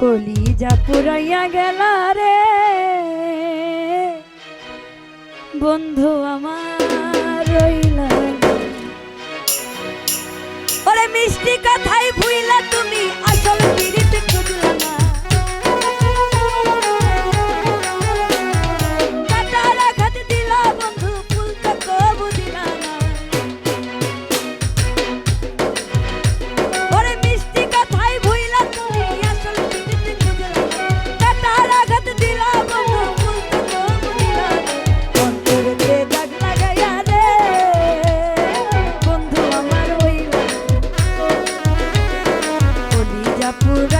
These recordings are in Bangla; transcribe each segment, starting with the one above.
কলি যা পুরাইয়া গেল রে। বন্ধু আমার রইলা ওরে মিষ্টি কথাই ভুইলা তুমি put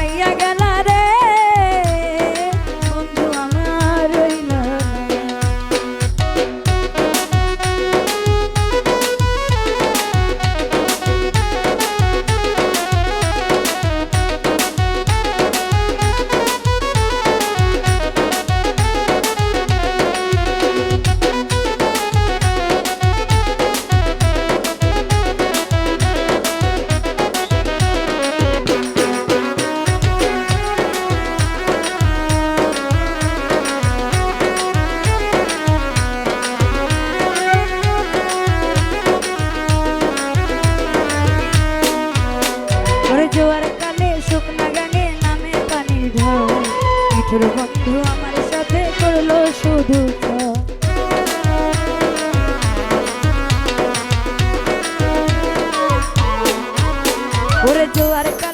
জোয়ার কালে, শুকনা গানে নামে পানির ঢল। মিঠুর বন্ধু আমার সাথে করল শুধু ওরে জোয়ার কালে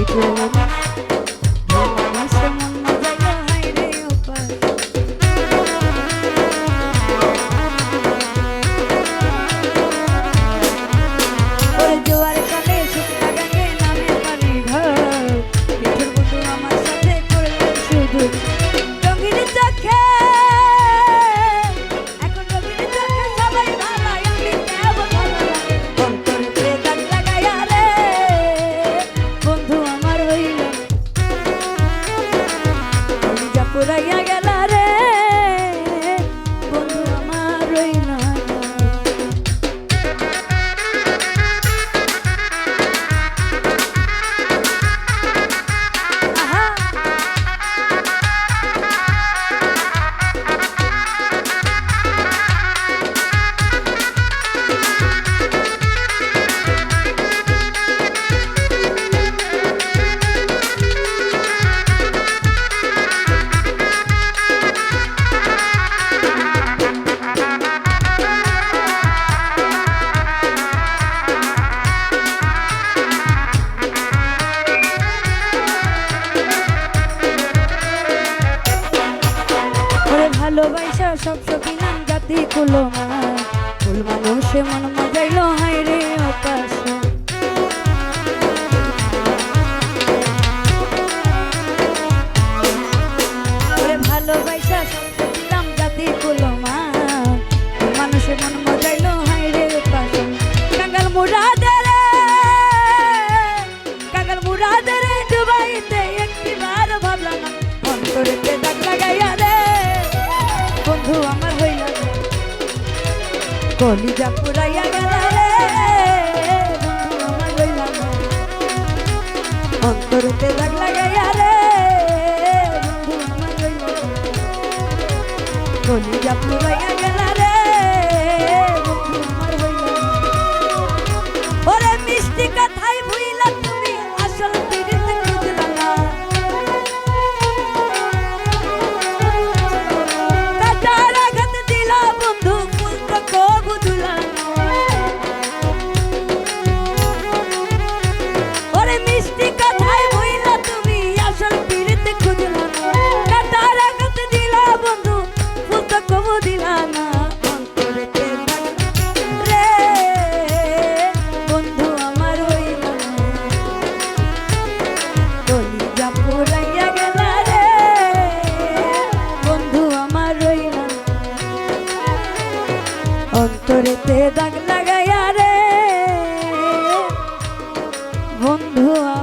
দেখে মন মজাইল হায় কলিজা পুরাইয়া গেল অন্তরতে দাগ লাগাইয়া রে। কলিজা পুরাইয়া গেল অন্তরেতে দাগ লাগাইয়া রে। বন্ধু আ